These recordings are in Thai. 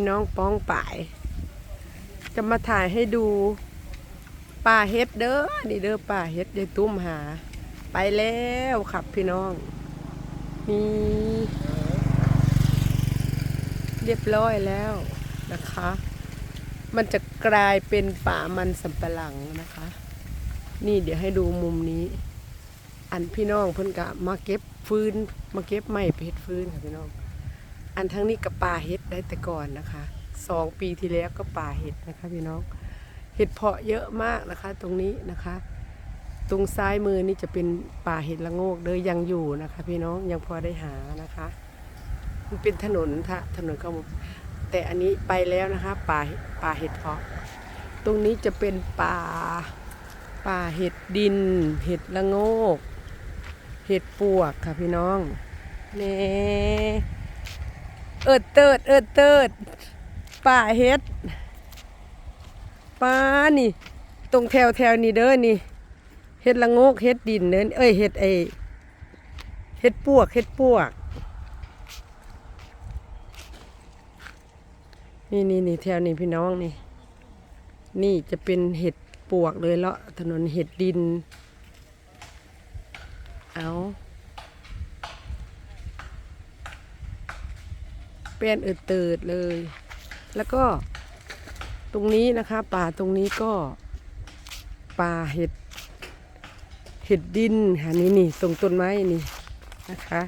พี่น้องป้องป่าย จะมาถ่ายให้ดูป่าเฮ็ดเด้อนี่เด้อป่าเฮ็ดยายตุ้มหา ไปแล้วครับพี่น้องมีเรียบร้อยแล้วนะคะ มันจะกลายเป็นป่ามันสำปะหลังนะคะ นี่เดี๋ยวให้ดูมุมนี้ อันพี่น้องเพิ่นกะมาเก็บฟืนมาเก็บไม้เฮ็ดฟืนค่ะพี่น้อง อันทั้งนี้กับป่าเห็ดได้แต่ก่อนนะคะสองปีที่แล้วก็ป่าเห็ดนะคะพี่น้องเห็ดเพาะเยอะมากนะคะตรงนี้นะคะ ตรงซ้ายมือนี่จะเป็นป่าเห็ดละโงกเด้อยังอยู่นะคะ พี่น้องยังพอได้หานะคะมันเป็นถนนทะถนนเข้ามู่แต่อันนี้ไปแล้วนะคะป่าป่าเห็ดเพาะ ตรงนี้จะเป็นป่าป่าเห็ดดิน เห็ดละโงก เห็ดปวกค่ะพี่น้องเน่ เอิดเติดเอิดเติดป่าเห็ดป้านี่ ตรงแถวแถวนี้เด้อนี่เห็ดละโงกเห็ดดินเด้อเอ้ยเห็ดไอเห็ดปวกเห็ดปวก นี่นี่นี่แถวนี้พี่น้องนี่ นี่จะเป็นเห็ดปวกเลยเลาะถนนเห็ดดิน เอา เป็นเอดเติดเลย แล้วก็ตรงนี้นะคะ ป่าตรงนี้ก็ ป่าเห็ด เห็ดดินค่ะนี่นี่ตรงต้นไม้นี่นะคะ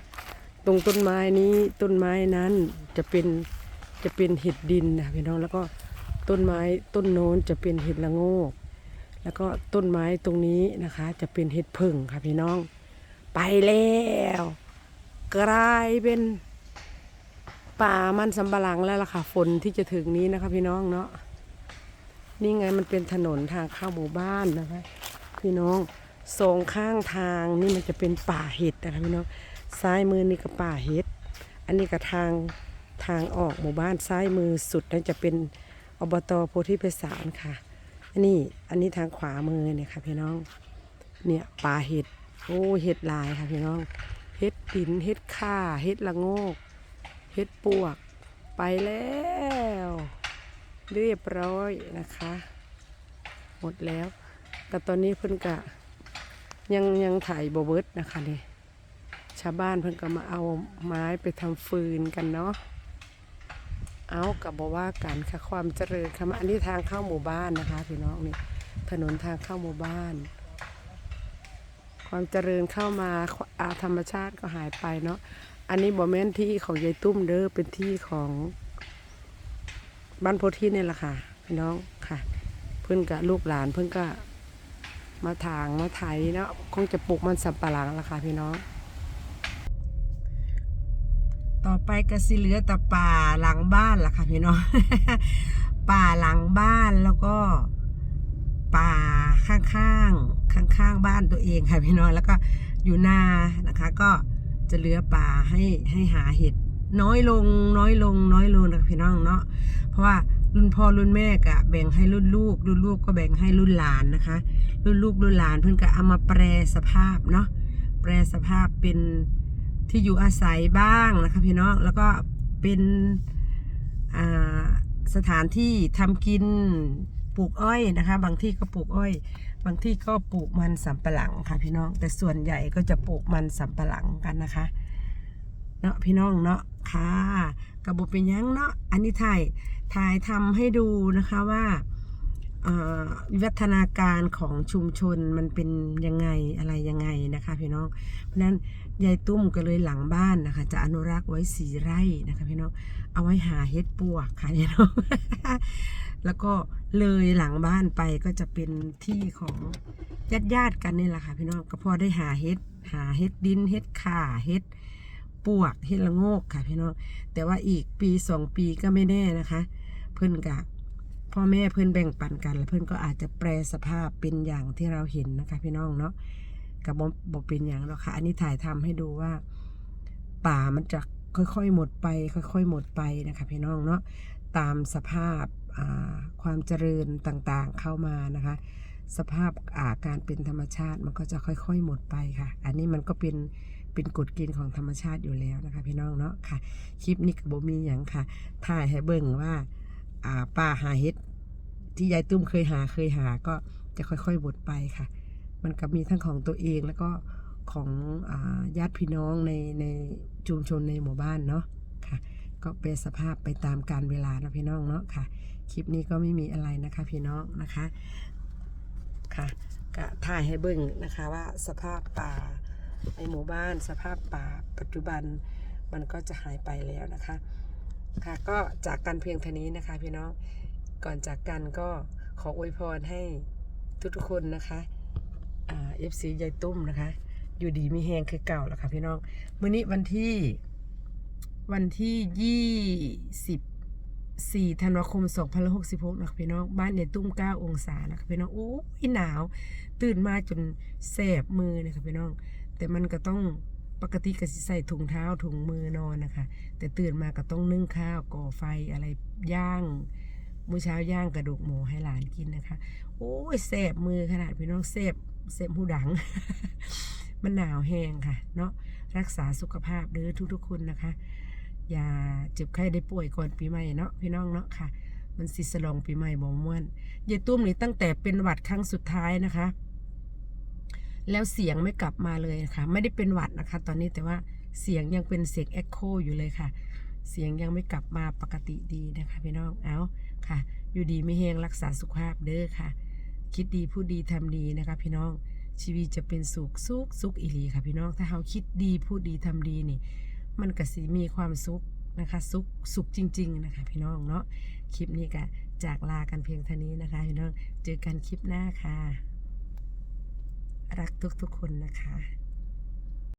ตรงต้นไม้นี้ต้นไม้นั้นจะเป็นจะเป็นเห็ดดินนะพี่น้องแล้วก็ต้นไม้ต้นโน้นจะเป็นเห็ดละโงก แล้วก็ต้นไม้ตรงนี้นะคะ จะเป็นเห็ดผึ่งค่ะพี่น้อง ไปแล้ว กลายเป็น ป่ามันสำปะหลังแล้วล่ะค่ะ ฝนที่จะถึงนี้นะคะ พี่น้องเนาะนี่ไงมันเป็นถนนทางเข้าหมู่บ้านนะคะ พี่น้องสองข้างทางนี่มันจะเป็นป่าเห็ดนะคะพี่น้องซ้ายมือนี่ก็ป่าเห็ด อันนี้ก็ทางทางออกหมู่บ้านซ้ายมือสุดนั่นจะเป็นอบตโพธิไพศาลค่ะอันนี้อันนี้ทางขวามือเนี่ยค่ะพี่น้องเนี่ยป่าเห็ดโอ้เห็ดลายค่ะพี่น้องเห็ดดินเห็ดข่าเห็ดละโงก เห็ดปวกไปแล้ว เรียบร้อยนะคะ หมดแล้ว แต่ตอนนี้เพิ่นกะยังยังถ่ายบเบิร์ดนะคะนี่ชาวบ้านเพิ่นก็มาเอาไม้ไปทำฟืนกันเนาะเอากับบอกว่ากันค่ะความเจริญค่ะอันนี้ทางเข้าหมู่บ้านนะคะพี่น้องนี่ถนนทางเข้าหมู่บ้าน ความเจริญเข้ามาอาธรรมชาติก็หายไปเนาะ อันนี้บอแมนที่ของยายตุ้มเด้อเป็นที่ของบ้านโพธินี่แหละค่ะพี่น้องค่ะ เพื่อนกับลูกหลานเพื่อนก็มาถางมาไถเนาะคงจะปลูกมันสับปะหลังละค่ะพี่น้อง ต่อไปก็สิเหลือแต่ป่าหลังบ้านละค่ะพี่น้อง ป่าหลังบ้านแล้วก็ ป่าข้างๆข้างๆบ้านตัวเองค่ะพี่น้องแล้วก็อยู่นานะคะ ก็ จะเหลือป่าให้ให้หาเห็ดน้อยลงน้อยลง น้อยลงนะพี่น้องเนาะเพราะว่ารุ่นพ่อรุ่นแม่ก็แบ่งให้รุ่นลูก รุ่นลูกก็แบ่งให้รุ่นหลานนะคะ รุ่นลูกรุ่นหลานเพื่อนก็เอามาแปรสภาพเนาะแปรสภาพเป็นที่อยู่อาศัยบ้างนะคะพี่น้องแล้วก็เป็นสถานที่ทำกิน ปลูกอ้อยนะคะ บางที่ก็ปลูกอ้อย บางที่ก็ปลูกมันสำปะหลังค่ะพี่น้อง แต่ส่วนใหญ่ก็จะปลูกมันสำปะหลังกันนะคะเนาะพี่น้องเนาะค่ะกระบบเป็นยังเนาะอันนี้ถ่ายถ่ายทำให้ดูนะคะว่า วิวัฒนาการของชุมชนมันเป็นยังไงอะไรยังไงนะคะพี่น้อง เพราะนั้นยายตุ้มก็เลยหลังบ้านนะคะ จะอนุรักษ์ไว้สีไร่นะคะพี่น้องเอาไว้หาเห็ดปวกค่ะพี่น้องแล้วก็เลยหลังบ้านไปก็จะเป็นที่ของญาติญาติกันนี่แหละค่ะพี่น้องก็พอได้หาเห็ดหาเห็ดดินเห็ดข่าเห็ดปวกเห็ดละโงกค่ะพี่น้องแต่ว่าอีกปีสองปีก็ไม่แน่นะคะ เพื่อนกะ พ่อแม่เพื่อนแบ่งปันกัน แล้วเพื่อนก็อาจจะแปลสภาพเป็นอย่างที่เราเห็นนะคะ พี่น้องเนาะกับบบอเป็นอย่างหรอกค่ะ อันนี้ถ่ายทำให้ดูว่า ป่ามันจะค่อยๆหมดไป ค่อย ๆ หมดไปนะคะ พี่น้องเนาะตามสภาพาความเจริญต่างๆเข้ามานะคะ สภาพอาการเป็นธรรมชาติมันก็จะค่อย ๆ หมดไปค่ะ อันนี้มันก็เป็นเป็นกฎเกณฑ์ของธรรมชาติอยู่แล้วนะคะ พี่น้องเนาะค่ะ คลิปนี้ก็บ่มีหยังค่ะ ถ่ายให้เบิ่งว่า อ่าป้าหาเฮ็ดที่ยายตุ้มเคยหาเคยหาก็จะค่อยๆบดไปค่ะ มันก็มีทั้งของตัวเองแล้วก็ของอญาติพี่น้องในในชุมชนในหมู่บ้านเนาะค่ะ ก็เป็นสภาพไปตามการเวลานะพี่น้องเนาะค่ะ คลิปนี้ก็ไม่มีอะไรนะคะพี่น้องนะคะค่ะก็ถ่ายให้เบิ่งนะคะว่าสภาพป่าในหมู่บ้าน สภาพป่าปัจจุบันมันก็จะหายไปแล้วนะคะ ค่ะก็จากกันเพียงเท่านี้นะคะพี่น้องก่อนจากกันก็ขออวยพรให้ทุกๆคนนะคะเอ่า FC ยายตุ้มนะคะ อยู่ดีมีแหงคือเก่าแล้วค่ะพี่น้องมื้อนี้วันที่วันที่ยี่สิบสี่ธันวาคมสองพันหกสิบหกนะคะพี่น้องบ้านยายตุ้มเก้าองศานะคะพี่น้องโอ้ยหนาว ตื่นมาจนแสบมือนะคะพี่น้อง แต่มันก็ต้อง ปกติก็สิใส่ถุงเท้าถุงมือนอนนะคะ แต่ตื่นมาก็ต้องนึ่งข้าวก่อไฟอะไรย่างมื้อเช้าย่างกระดูกหมูให้หลานกินนะคะ โอ้ยแสบมือขนาดพี่น้องแสบแสบหูดัง มันหนาวแห้งค่ะ เนาะรักษาสุขภาพเด้อทุกๆคนนะคะ อย่าเจ็บไข้ได้ป่วยก่อนปีใหม่เนาะพี่น้องเนาะค่ะ มันสิสลองปีใหม่บ่ม่วนยายตุ้มนี่ตั้งแต่เป็นหวัดครั้งสุดท้ายนะคะ แล้วเสียงไม่กลับมาเลยนะคะไม่ได้เป็นหวัดนะคะ ตอนนี้แต่ว่าเสียงยังเป็นเสียงเอ็กโคอยู่เลยค่ะ เสียงยังไม่กลับมาปกติดีนะคะพี่น้องเอาค่ะ อยู่ดีไม่แห้งรักษาสุขภาพเด้อค่ะ คิดดีพูดดีทำดีนะคะ พี่น้องชีวิตจะเป็นสุขสุขสุขอีหลีค่ะพี่น้องถ้าเราคิดดีพูดดีทำดีนี่ มันก็สิมีความสุขนะคะสุขสุขจริง ๆ นะคะ พี่น้องเนาะคลิปนี้ก็จากลากันเพียงเท่านี้นะคะพี่น้องเจอกันคลิปหน้าค่ะ รักทุกๆคนนะคะ